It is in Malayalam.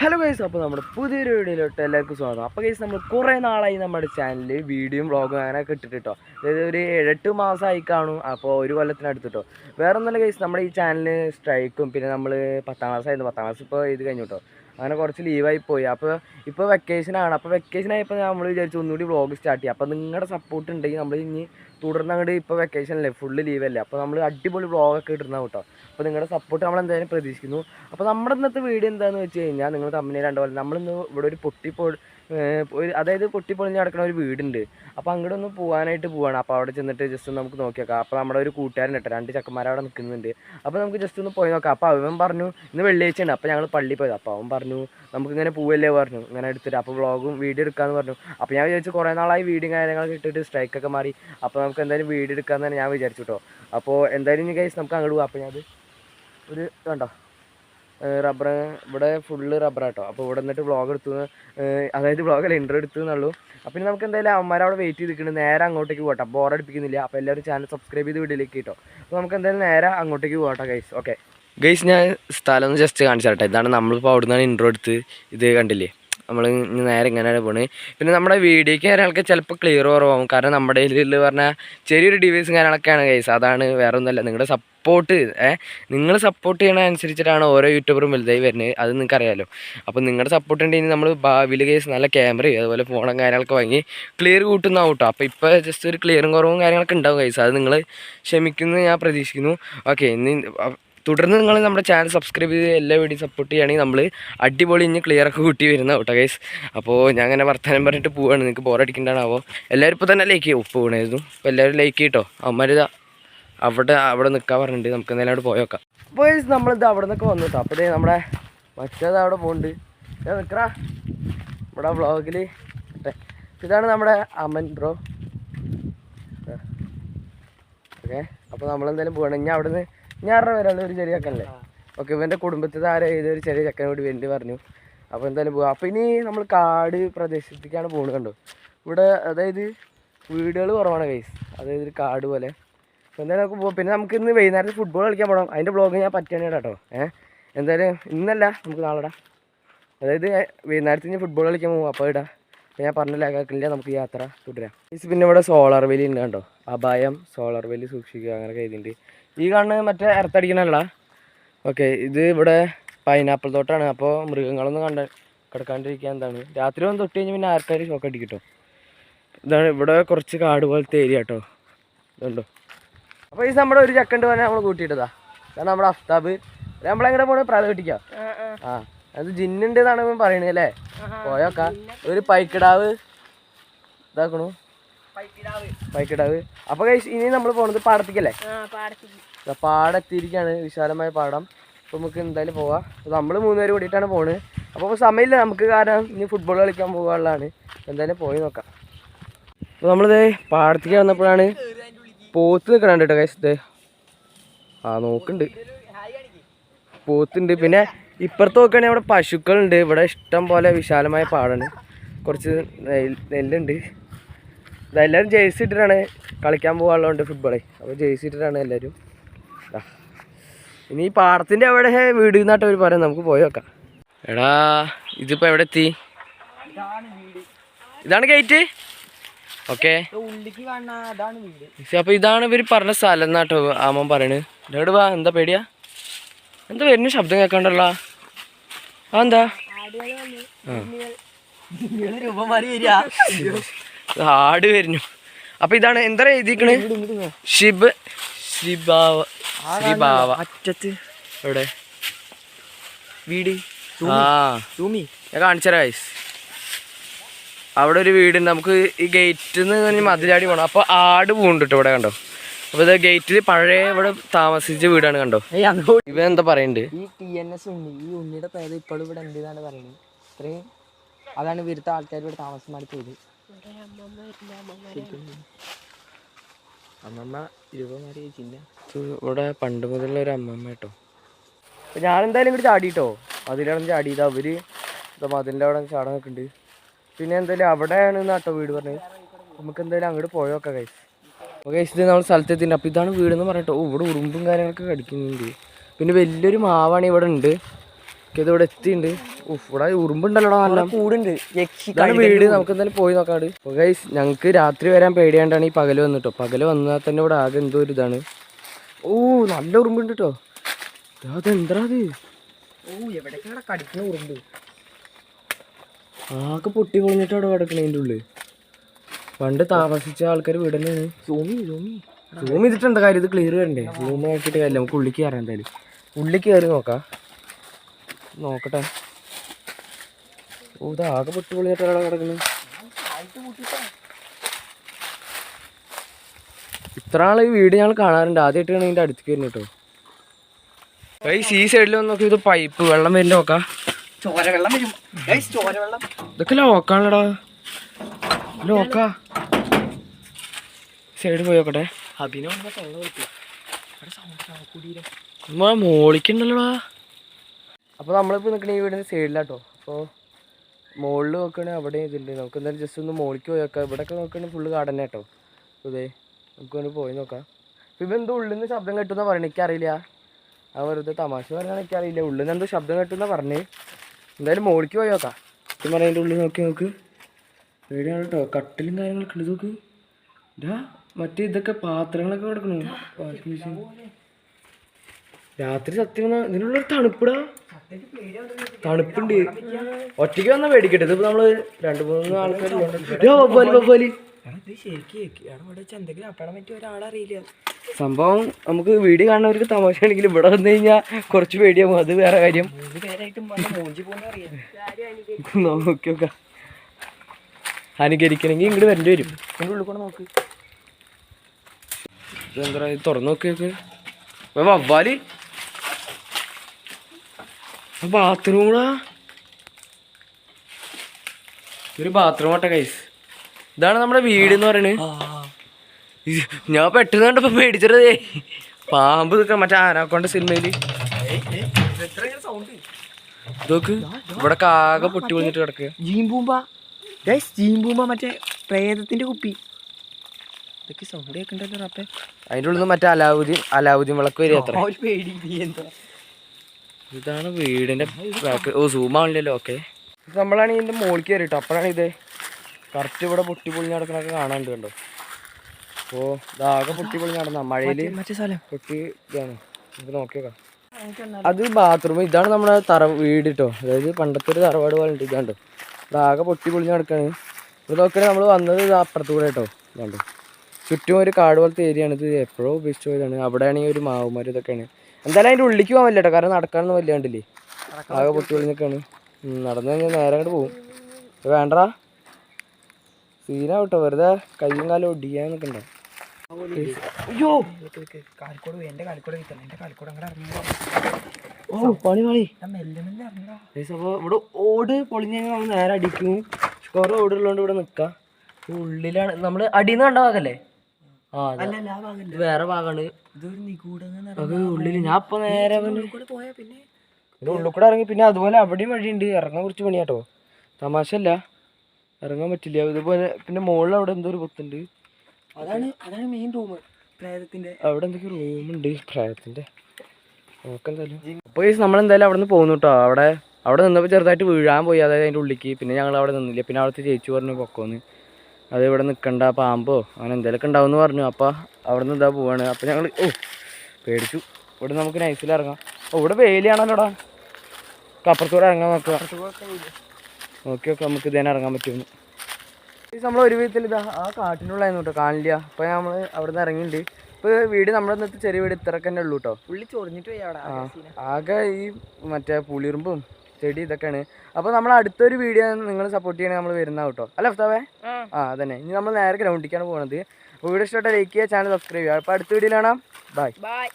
ഹലോ ഗൈസ് അപ്പോൾ നമ്മുടെ പുതിയൊരു വീഡിയോയിലോട്ട് എല്ലാവർക്കും സ്വാഗതം. അപ്പോൾ ഗൈസ് നമ്മൾ കുറേ നാളായി നമ്മുടെ ചാനലിൽ വീഡിയോയും വ്ളോഗും അങ്ങനെ ഇട്ടിട്ട് കേട്ടോ അതായത് ഒരു ഏഴെട്ട് മാസമായി കാണും. അപ്പോൾ ഒരു കൊല്ലത്തിനടുത്ത് കേട്ടോ വേറെ ഒന്നുമില്ല ഗൈസ് നമ്മുടെ ഈ ചാനലിന് സ്ട്രൈക്കും പിന്നെ നമ്മൾ പത്താം ക്ലാസ് ആയിരുന്നു. പത്താം ക്ലാസ് ഇപ്പോൾ ഇത് കഴിഞ്ഞു കേട്ടോ അങ്ങനെ കുറച്ച് ലീവായി പോയി. അപ്പോൾ ഇപ്പോൾ വെക്കേഷനാണ് അപ്പോൾ വെക്കേഷൻ ആയപ്പോൾ നമ്മൾ വിചാരിച്ചു ഒന്നുകൂടി വ്ളോഗ് സ്റ്റാർട്ട് ചെയ്യാം. അപ്പോൾ നിങ്ങളുടെ സപ്പോർട്ട് ഉണ്ടെങ്കിൽ നമ്മൾ ഇനി തുടർന്ന് അങ്ങോട്ട് ഇപ്പോൾ വെക്കേഷനല്ലേ ഫുള്ള് ലീവല്ലേ അപ്പോൾ നമ്മൾ അടിപൊളി വ്ളോഗൊക്കെ ഇടുന്ന കേട്ടോ. അപ്പോൾ നിങ്ങളുടെ സപ്പോർട്ട് നമ്മൾ എന്തായാലും പ്രതീക്ഷിക്കുന്നു. അപ്പോൾ നമ്മുടെ ഇന്നത്തെ വീഡിയോ എന്താണെന്ന് വെച്ച് കഴിഞ്ഞാൽ നിങ്ങൾ തമ്മിൽ രണ്ടുപോലെ നമ്മളിന്ന് ഇവിടെ ഒരു പൊട്ടിപ്പോ ഒരു അതായത് പൊട്ടിപ്പൊളിഞ്ഞ് കിടക്കുന്ന ഒരു വീടുണ്ട്. അപ്പോൾ അങ്ങോട്ട് ഒന്ന് പോകാനായിട്ട് പോവാണ്. അപ്പോൾ അവിടെ ചെന്നിട്ട് ജസ്റ്റ് ഒന്ന് നമുക്ക് നോക്കി നോക്കാം. അപ്പോൾ നമ്മുടെ ഒരു കൂട്ടുകാരൻ കേട്ടോ രണ്ട് ചക്കന്മാർ അവിടെ നിൽക്കുന്നുണ്ട്. അപ്പോൾ നമുക്ക് ജസ്റ്റ് ഒന്ന് പോയി നോക്കാം. അപ്പോൾ അവൻ പറഞ്ഞു ഇന്ന് വെള്ളിയാഴ്ചയാണ് അപ്പോൾ ഞങ്ങൾ പള്ളി പോയത്. അപ്പോൾ അവൻ പറഞ്ഞു നമുക്ക് ഇങ്ങനെ പോവല്ലേ പറഞ്ഞു. ഇങ്ങനെ എടുത്തിട്ട് അപ്പോൾ വ്ളോഗും വീഡിയോ എടുക്കാമെന്ന് പറഞ്ഞു. അപ്പോൾ ഞാൻ വിചാരിച്ചു കുറേ നാളായി വീഡിയോ കാര്യങ്ങളൊക്കെ ഇട്ടിട്ട് സ്ട്രൈക്കൊക്കെ മാറി. അപ്പോൾ നമുക്ക് എന്തായാലും വീഡിയോ എടുക്കാമെന്ന് ഞാൻ വിചാരിച്ചു കേട്ടോ അപ്പോൾ എന്തായാലും ഗൈസ് നമുക്ക് അങ്ങോട്ട് പോകാം അപ്പോൾ ഞാൻ ഒരു കണ്ടോ? റബ്ബർ ഇവിടെ ഫുള്ള് റബ്ബറാട്ടോ. അപ്പോൾ ഇവിടെ നിന്നിട്ട് വ്ളോഗ് എടുത്തു അതായത് വ്ളോഗല്ല ഇൻട്രോ എടുത്തു എന്നുള്ളൂ. അപ്പോൾ ഇനി നമുക്ക് എന്തായാലും അവന്മാർ അവിടെ വെയിറ്റ് ചെയ്ത് നിൽക്കുന്നത് നേരെ അങ്ങോട്ടേക്ക് പോകട്ടെ. ബോറടിപ്പിക്കുന്നില്ല അപ്പോൾ എല്ലാവരും ചാനൽ സബ്സ്ക്രൈബ് ചെയ്ത് വീഡിയോയിലേക്ക് കേട്ടോ. അപ്പോൾ നമുക്ക് എന്തായാലും നേരെ അങ്ങോട്ടേക്ക് പോകട്ടെ ഗൈസ് ഓക്കെ ഗൈസ് ഞാൻ സ്ഥലം ഒന്ന് ജസ്റ്റ് കാണിച്ചു തരട്ടെ. ഇതാണ് നമ്മളിപ്പോൾ അവിടെ നിന്നാണ് ഇൻട്രോ എടുത്ത് ഇത് കണ്ടില്ലേ? നമ്മൾ നേരെ ഇങ്ങനെയാണ് പോണത് പിന്നെ നമ്മുടെ വീഡിയോയ്ക്ക് കാര്യങ്ങളൊക്കെ ചിലപ്പോൾ ക്ലിയർ കുറവാകും കാരണം നമ്മുടെ ഇതിൽ പറഞ്ഞാൽ ചെറിയൊരു ഡിവൈസും കാര്യങ്ങളൊക്കെയാണ് കേസ് അതാണ് വേറെ ഒന്നുമല്ല നിങ്ങളുടെ സപ്പോർട്ട് നിങ്ങൾ സപ്പോർട്ട് ചെയ്യണ അനുസരിച്ചിട്ടാണ് ഓരോ യൂട്യൂബറും വലുതായി വരുന്നത്. അത് നിങ്ങൾക്ക് അറിയാമല്ലോ അപ്പോൾ നിങ്ങളുടെ സപ്പോർട്ട് ഉണ്ടെങ്കിൽ നമ്മൾ ഭാവിയിൽ കേസ് നല്ല ക്യാമറയും അതുപോലെ ഫോണും കാര്യങ്ങളൊക്കെ വാങ്ങി ക്ലിയർ കൂട്ടുന്ന കേട്ടോ അപ്പോൾ ഇപ്പോൾ ജസ്റ്റ് ഒരു ക്ലിയറും കുറവും കാര്യങ്ങളൊക്കെ ഉണ്ടാവും കേസ് അത് നിങ്ങൾ ക്ഷമിക്കുന്നു ഞാൻ പ്രതീക്ഷിക്കുന്നു. ഓക്കെ ഇനി തുടർന്ന് നിങ്ങൾ നമ്മുടെ ചാനൽ സബ്സ്ക്രൈബ് ചെയ്ത് എല്ലാ വീഡിയോ സപ്പോർട്ട് ചെയ്യുകയാണെങ്കിൽ നമ്മൾ അടിപൊളി ഇനി ക്ലിയർ ഒക്കെ കൂട്ടി വരുന്ന കേട്ടോ ഗൈസ് അപ്പോൾ ഞാൻ അങ്ങനെ വർത്തമാനം പറഞ്ഞിട്ട് പോവാണ്. നിങ്ങൾക്ക് ബോറടിക്കേണ്ടതാണാവോ എല്ലാവരും ഇപ്പോൾ തന്നെ ലൈക്ക് ചെയ്യും. ഉപ്പ് വീണായിരുന്നു. അപ്പോൾ എല്ലാവരും ലൈക്ക് ചെയ്യട്ടോ അമ്മരിതാ അവിടെ അവിടെ നിൽക്കാൻ പറഞ്ഞിട്ടുണ്ട്. നമുക്ക് എന്തായാലും അവിടെ പോയോക്കാം അപ്പോൾ നമ്മളിത് അവിടെ നിന്നൊക്കെ വന്നു കേട്ടോ അപ്പോൾ നമ്മുടെ മറ്റേത് അവിടെ പോകുന്നുണ്ട് നിൽക്കറാ നമ്മുടെ വ്ളോഗിൽ ഇതാണ് നമ്മുടെ അമൻ ബ്രോ ഓക്കെ. അപ്പോൾ നമ്മളെന്തായാലും പോകണം ഇനി അവിടെ നിന്ന് ഞാറ വരെയുള്ള ഒരു ചെറിയ ചക്കനല്ലേ ഓക്കെ ഇവന്റെ കുടുംബത്തിൽ ആരെ ഏതൊരു ചെറിയ ചക്കനോട് കൂടി വേണ്ടി പറഞ്ഞു. അപ്പോൾ എന്തായാലും പോകാം അപ്പോൾ ഇനി നമ്മൾ കാട് പ്രദേശത്തേക്കാണ് പോകുന്നത് കണ്ടോ? ഇവിടെ അതായത് വീടുകൾ കുറവാണ് കൈസ് അതായത് ഒരു കാട് പോലെ. അപ്പോൾ എന്തായാലും നമുക്ക് പോകാം പിന്നെ നമുക്ക് ഇന്ന് വൈകുന്നേരത്ത് ഫുട്ബോൾ കളിക്കാൻ പോകണം അതിന്റെ ബ്ലോഗ് ഞാൻ പറ്റുകയാണ് കേട്ടോ ഏഹ് എന്തായാലും ഇന്നല്ല നമുക്ക് നാളെടാ. അതായത് വൈകുന്നേരത്ത് ഇനി ഫുട്ബോൾ കളിക്കാൻ പോകും അപ്പോൾ ഇടാം ഞാൻ പറഞ്ഞില്ല കേൾക്കില്ല നമുക്ക് യാത്ര തുടരാം. ഗൈസ് പിന്നെ ഇവിടെ സോളാർ വേലി ഉണ്ട് കണ്ടോ? അപായം സോളാർ വേലി സൂക്ഷിക്കുക അങ്ങനെയൊക്കെ എഴുതിയിട്ടുണ്ട്. ഈ കാണുന്നത് മറ്റേ ഇറത്തടിക്കണല്ല ഓക്കെ ഇത് ഇവിടെ പൈനാപ്പിൾ തോട്ടാണ്. അപ്പോൾ മൃഗങ്ങളൊന്നും കണ്ട കിടക്കാണ്ടിരിക്കുക എന്താണ്? രാത്രി ഒന്ന് തൊട്ട് കഴിഞ്ഞാൽ പിന്നെ ആർക്കാരും ഷോക്ക് അടിക്കട്ടോ. ഇതാണ് ഇവിടെ കുറച്ച് കാട് പോലത്തെ ഏരിയ കേട്ടോ ഇതുണ്ടോ? അപ്പോൾ ഈ നമ്മുടെ ഒരു ചക്കണ്ട് പോലെ നമ്മൾ കൂട്ടിയിട്ടതാ. ഇതാണ് നമ്മുടെ അഫ്താബ്. നമ്മളെങ്ങനെ പോണേ? പ്രാത കിട്ടിക്കാം ആ അത് ജിന്നുണ്ട് എന്നാണ് പറയണത് അല്ലേ? പോയോക്ക. ഒരു പൈക്കിടാവ് ഇതാക്കണു. പൈക്കിടാവ്. അപ്പൊ guys, ഇനി നമ്മൾ പോണത് പാടത്തേക്കല്ലേ? പാടത്തിരിക്കാണ് വിശാലമായ പാടം. അപ്പൊ നമുക്ക് എന്തായാലും പോവാം. നമ്മൾ നമ്മൾ മൂന്നുപേര് കൂടിയിട്ടാണ് പോണ്. അപ്പോൾ സമയമില്ല നമുക്ക് കാരണം ഇനി ഫുട്ബോൾ കളിക്കാൻ പോകാനുള്ളതാണ് എന്തായാലും പോയി നോക്കാം. അപ്പോൾ നമ്മളിത് പാടത്തേക്ക് വന്നപ്പോഴാണ് പോത്ത് നിൽക്കണം കേട്ടോ കൈസ് ഇത് ആ നോക്കുന്നുണ്ട്. പോത്തുണ്ട്. പിന്നെ ഇപ്പുറത്ത് നോക്കുകയാണെങ്കിൽ അവിടെ പശുക്കളുണ്ട്. ഇവിടെ ഇഷ്ടം പോലെ വിശാലമായ പാടാണ്. കുറച്ച് നെല്ലുണ്ട്. ഇതെല്ലാവരും ജേഴ്സി ഇട്ടിട്ടാണ് കളിക്കാൻ പോകാനുള്ളതുകൊണ്ട് ഫുട്ബോളേ അപ്പോൾ ജേഴ്സി ഇട്ടിട്ടാണ് എല്ലാവരും. ഇനി ഈ പാടത്തിന്റെ അവിടെ വീട് നിന്നാട്ട് അവർ പറയാം. നമുക്ക് പോയി നോക്കാം. എടാ ഇതിപ്പോൾ എവിടെ എത്തി? ഇതാണ് ഗേറ്റ് ഓക്കെ അപ്പൊ ഇതാണ് ഇവർ പറഞ്ഞ സ്ഥലം എന്നാട്ടോ ആമൻ പറയണ്. വാ എന്താ പേടിയാ? എന്താ വരുന്ന ശബ്ദം കേൾക്കണ്ടല്ല? ആ. എന്താ രൂപം മാറി വരിക. ആട് വരുന്നു. അപ്പൊ ഇതാണ് എന്താ എഴുതിക്കണ് ഷിബ് ശ്രീബാവ ശ്രീബാവ അറ്റത്ത്. എവിടെ? വീട്. ആ. ഞാൻ കാണിച്ചരാ ഗൈസ് അവിടെ ഒരു വീടുണ്ട് നമുക്ക് ഈ ഗേറ്റിൽ നിന്ന് മതിലാടി പോകണം അപ്പോൾ ആട് പോകുന്നുണ്ട് ഇവിടെ കണ്ടോ? അപ്പോൾ ഇത് ഗേറ്റിൽ പഴയ ഇവിടെ താമസിച്ച വീടാണ് കണ്ടോ? ഇവ എന്താ പറയണ്ട്? ഈ ടി എൻ എസ് ഉണ്ണി. ഈ ഉണ്ണിയുടെ പേര് ഇപ്പോഴും ഇവിടെ ഉണ്ട് എന്നാണ് പറയുന്നത് ഇത്രയും അതാണ് ഇവിടുത്തെ ആൾക്കാർ ഇവിടെ താമസം മാറി പോയത്. അമ്മമ്മ രൂപം മാറി ചിന്ന ഇത് ഇവിടെ പണ്ട് മുതലുള്ള ഒരു അമ്മമ്മ കേട്ടോ. ഞാൻ എന്തായാലും ഇങ്ങോട്ട് ചാടിട്ടോ. അതിലാണ് ചാടിയത്. അവർ മതിലിന്റെ അവിടെ ചാടാൻ നിൽക്കുന്നുണ്ട് പിന്നെ എന്തായാലും അവിടെയാണ് കേട്ടോ വീട് പറഞ്ഞത്. നമുക്ക് എന്തായാലും അങ്ങോട്ട് പോയോക്കാം കൈസ് അപ്പോൾ കൈസ് ഇത് നമ്മൾ സ്ഥലത്തെത്തിണ്ട്. അപ്പോൾ ഇതാണ് വീടെന്ന് പറഞ്ഞിട്ടോ. ഓ, ഇവിടെ ഉറുമ്പും കാര്യങ്ങളൊക്കെ കടിക്കുന്നുണ്ട്. പിന്നെ വലിയൊരു മാവാണ് ഇവിടെ ഉണ്ട്. ഇത് ഇവിടെ എത്തിയിട്ടുണ്ട്. ഉഫ് ഇവിടെ ഉറുമ്പുണ്ടല്ലോടാ നല്ല. കൂടുണ്ട്. വീട്. നമുക്ക് എന്തായാലും പോയി നോക്കാണ്ട് ഗൈസ് ഞങ്ങൾക്ക് രാത്രി വരാൻ പേടിയാണ്ടാണ് ഈ പകൽ വന്നിട്ടോ. പകൽ വന്നാൽ തന്നെ ഇവിടെ ആകെ എന്തോ ഒരു ഇതാണ്. ഓ നല്ല ഉറുമ്പുണ്ട് കേട്ടോ അതെന്താ അത്? ഓ എവിടേക്കാണ് കടിക്കുന്ന ഉറുമ്പ്? ആകെ പൊട്ടി പൊളിഞ്ഞിട്ട് അവിടെ കിടക്കണതിന്റെ ഉള്ളിൽ. പണ്ട് താമസിച്ച ആൾക്കാർ വീട് സൂമി സൂമി. സൂം ചെയ്തിട്ടുണ്ട് കാര്യം? ഇത് ക്ലിയർ വരണ്ടേ? സൂം ആക്കിയിട്ട് കാര്യം നമുക്ക് ഉള്ളിക്ക് കയറാം എന്തായാലും. ഉള്ളിൽ കയറി നോക്കാം. നോക്കട്ടെ. ഓ ഇതാകെ ആകെ പൊട്ടി പൊളിഞ്ഞിട്ട് അവിടെ കിടക്കുന്നത് ഇത്ര ആൾ ഈ വീട് ഞങ്ങൾ കാണാറുണ്ട്. ആദ്യമായിട്ടാണ് ഇതിന്റെ അടുത്തേക്ക് വരുന്നത് കേട്ടോ. ഗൈസ് ഈ സൈഡിൽ വന്ന് നോക്കി ഇത് പൈപ്പ് വെള്ളം വരുന്ന നോക്കാം. ചോര വെള്ളം വരും ചോര വെള്ളം ഇതൊക്കെ ലോക്കാണല്ലോടാ ലോക്കാ സൈഡ് പോയി നോക്കട്ടെ. അഭിനവ് സൗണ്ട് മോളിക്കുണ്ടല്ലോടാ അപ്പോൾ നമ്മളിപ്പോൾ നിൽക്കണ ഈ വീടിന്റെ സൈഡിലാട്ടോ. അപ്പോൾ മുകളിൽ നോക്കുകയാണെങ്കിൽ അവിടെ ഇതുണ്ട് നമുക്ക് എന്തായാലും ജസ്റ്റ് ഒന്ന് മോളിക്ക് പോയി നോക്കാം. ഇവിടെയൊക്കെ നോക്കുകയാണെങ്കിൽ ഫുള്ള് ഗാർഡൻ കേട്ടോ ഇതേ നമുക്ക് ഒന്ന് പോയി നോക്കാം. ഇപ്പം എന്തോ ഉള്ളിൽ നിന്ന് ശബ്ദം കേട്ടുന്ന പറഞ്ഞു. എനിക്കറിയില്ല. ആ വെറുതെ തമാശ പറഞ്ഞാൽ എനിക്കറിയില്ല. ഉള്ളിൽ നിന്ന് എന്തോ ശബ്ദം കേട്ടുന്ന പറഞ്ഞേ. എന്തായാലും മോളിക്ക് പോയി നോക്കാം. സത്യം പറഞ്ഞാൽ ഉള്ളിൽ നോക്കി നോക്ക്. പേടിയാണ് കേട്ടോ. കട്ടിലും കാര്യങ്ങളൊക്കെ ഉണ്ട്. നോക്ക്. ഇതാ മറ്റേ ഇതൊക്കെ പാത്രങ്ങളൊക്കെ കിടക്കണു. Washing machine. രാത്രി സത്യം ഇതിനുള്ളൊരു ഇതിനുള്ള തണുപ്പിടാ. തണുപ്പുണ്ട്. ഒറ്റയ്ക്ക് വന്നാൽ മേടിക്കട്ടെ ഇതിപ്പോ നമ്മൾ രണ്ടു മൂന്ന് ആൾക്കാർ സംഭവം നമുക്ക് വീഡിയോ കാണുന്നവർക്ക് തമാശ ആണെങ്കിൽ ഇവിടെ വന്നു കഴിഞ്ഞാൽ കുറച്ച് പേടിയാവും. അത് വേറെ കാര്യം. വന്ന് നോക്കി നോക്കാം. അനുകരിക്കണമെങ്കിൽ ഇങ്ങോട്ട് വരേണ്ടി വരും. ഇതിന്റെ ഉള്ളിൽ കൂടെ നോക്ക്. എന്താ പറയുക തുറന്നു നോക്കി നോക്ക് ഓ, വവ്വാൽ. ബാത്റൂം കൂടാ ഒരു ബാത്റൂം ആട്ടെ കൈസ് ഇതാണ് നമ്മുടെ വീട് എന്ന് പറയുന്നത് ഞാൻ പെട്ടെന്ന് കണ്ടപ്പോ പേടിച്ചതേ. പാമ്പ് നിൽക്കാം മറ്റേ ആനാക്കൊണ്ട സിനിമയിൽ സൗണ്ട് ഇതൊക്കെ ഇവിടെ കാകെ പൊട്ടി പൊളിഞ്ഞിട്ട് കിടക്കുക ജീമ്പൂമ്പ. ജീംബൂമ്പ മറ്റേ പ്രേതത്തിന്റെ കുപ്പി. ഇതൊക്കെ സൗണ്ട് കേൾക്കണ്ടല്ലോ റപ്പേ അതിന്റെ ഉള്ളിൽ നിന്ന് മറ്റേ അലാവുദ്ദീൻ അലാവുദ്ദീൻ വിളക്ക് വരിക അത്ര. പേടി എന്താ? ഇതാണ് വീടിന്റെ ബാക്ക് ഓ സൂം ആണല്ലോ ഓക്കെ നമ്മളാണ് ഇതിന്റെ മോളിൽ കയറിട്ടോ അപ്പോഴാണ് ഇത് കറക്റ്റ് ഇവിടെ പൊട്ടി പൊളിഞ്ഞ് നടക്കണൊക്കെ കാണാണ്ട് കണ്ടോ? ഓ ഇതാകെ പൊട്ടി പൊളിഞ്ഞ് നടന്ന മഴയിൽ പൊട്ടി ഇതാണ്. നമുക്ക് നോക്കി നോക്കാം അത് ബാത്റൂം ഇതാണ് നമ്മുടെ തറ വീട് കേട്ടോ അതായത് പണ്ടത്തെ ഒരു തറവാട് പോലെ ഉണ്ട്. ഇതാണ്ടോ. ഇതാകെ പൊട്ടി പൊളിഞ്ഞ് നടക്കാണ്. ഇവിടെ നോക്കണേ നമ്മൾ വന്നത് ഇത് അപ്പുറത്തൂടെ കേട്ടോ ഇതാണ്ടോ. ചുറ്റും ഒരു കാട് പോലത്തെ ഏരിയ ആണ് ഇത്. എപ്പോഴും ഉപേക്ഷിച്ച് പോയതാണ്. അവിടെയാണെങ്കിൽ ഒരു മാവുമാർ ഇതൊക്കെയാണ്. എന്തായാലും അതിന്റെ ഉള്ളിലേക്ക് പോകാൻ പറ്റില്ല കാരണം നടക്കാനൊന്നും വലിയ കണ്ടില്ലേ? ആകെ പൊട്ടി നിൽക്കാണ് നടന്നു കഴിഞ്ഞാൽ നേരെ അങ്ങോട്ട് പോകും വേണ്ടടാ. സീനാ കേട്ടോ വെറുതെ കയ്യും കാലം ഒടിയാൻ നിൽക്കണ്ട അയ്യോ! കാലിക്കോട് എന്റെ കാലിക്കോട് കിട്ടണം എന്റെ കാലിക്കോട് അങ്ങോട്ട് ഇറങ്ങുമ്പോ ഓ പണി പണി ഞാൻ മെല്ലെ മെല്ലെ അപ്പോൾ ഇവിടെ ഓട് പൊളിഞ്ഞ് കഴിഞ്ഞാൽ നമ്മൾ നേരെ അടിക്കും. കുറേ ഓടുള്ളതുകൊണ്ട് ഇവിടെ നിൽക്കാം ഉള്ളിലാണ്. നമ്മൾ അടിയിൽ നിന്ന് കണ്ട വേറെ ഭാഗമാണ് ഉള്ളിൽ ഞാൻ ഇപ്പൊ നേരെ പിന്നെ ഉള്ളിൽ കൂടെ ഇറങ്ങി പിന്നെ അതുപോലെ അവിടെയും വഴിയുണ്ട്. ഇറങ്ങാൻ കുറച്ച് പണിയാട്ടോ. തമാശ അല്ല ഇറങ്ങാൻ പറ്റില്ല. ഇതുപോലെ പിന്നെ മുകളിൽ അവിടെ എന്തോ ഒരു പൊത്തുണ്ട്. അതാണ് അതാണ് മെയിൻ റൂം പ്രേതത്തിന്റെ. അവിടെ എന്തൊക്കെ റൂമുണ്ട് പ്രായത്തിന്റെ നോക്കെന്തായാലും അപ്പോൾ ഈ നമ്മളെന്തായാലും അവിടെ നിന്ന് പോകുന്നു കേട്ടോ അവിടെ അവിടെ നിന്നപ്പോൾ ചെറുതായിട്ട് വീഴാൻ പോയി. അതായത് അതിന്റെ ഉള്ളിലേക്ക് പിന്നെ ഞങ്ങൾ അവിടെ നിന്നില്ല. പിന്നെ അവിടുത്തെ ചേച്ചി പറഞ്ഞു പൊക്കോന്ന്. അത് ഇവിടെ നിൽക്കണ്ട പാമ്പോ? അങ്ങനെ എന്തെങ്കിലുമൊക്കെ ഉണ്ടാവും എന്ന് പറഞ്ഞു. അപ്പോൾ അവിടെ നിന്ന് ഇതാ പോവാണ്. അപ്പോൾ ഞങ്ങൾ ഓ പേടിച്ചു. ഇവിടെ നമുക്ക് നൈസിൽ ഇറങ്ങാം. ഓ ഇവിടെ വേലിയാണല്ലോടാ. അപ്പുറത്തൂടെ ഇറങ്ങാൻ നോക്കുക നോക്കി നോക്കാം നമുക്ക് ഇതേനെ ഇറങ്ങാൻ പറ്റുമെന്ന്. നമ്മൾ ഒരു വിധത്തിൽ ഇതാ ആ കാട്ടിനുള്ളായിരുന്നു കേട്ടോ കാണില്ല. അപ്പോൾ നമ്മൾ അവിടെ നിന്ന് ഇറങ്ങിയിട്ടുണ്ട് ഇപ്പോൾ വീട് നമ്മുടെ ഇന്നത്തെ ചെറിയ വീട് ഇത്രക്കന്നെ തന്നെ ഉള്ളൂ കേട്ടോ. പുള്ളി ചൊറിഞ്ഞിട്ട് പോയി അവിടെ ആ ആകെ ഈ മറ്റേ പുളിയുറുമ്പും ചെടി ഇതൊക്കെയാണ്. അപ്പോൾ നമ്മൾ അടുത്തൊരു വീഡിയോ നിങ്ങൾ സപ്പോർട്ട് ചെയ്യണേ നമ്മൾ വരുന്ന കേട്ടോ. അല്ല അഫ്താവേ ആ. അതന്നെ. ഇനി നമ്മൾ നേരെ ഗ്രൗണ്ടിലേക്കാണ് പോകുന്നത് അപ്പോൾ വീഡിയോ ഇഷ്ടമായിട്ട് ലൈക്ക് ചെയ്യുക ചാനൽ സബ്സ്ക്രൈബ് ചെയ്യുക. അപ്പോൾ അടുത്ത വീഡിയോയിൽ കാണാം. Bye bye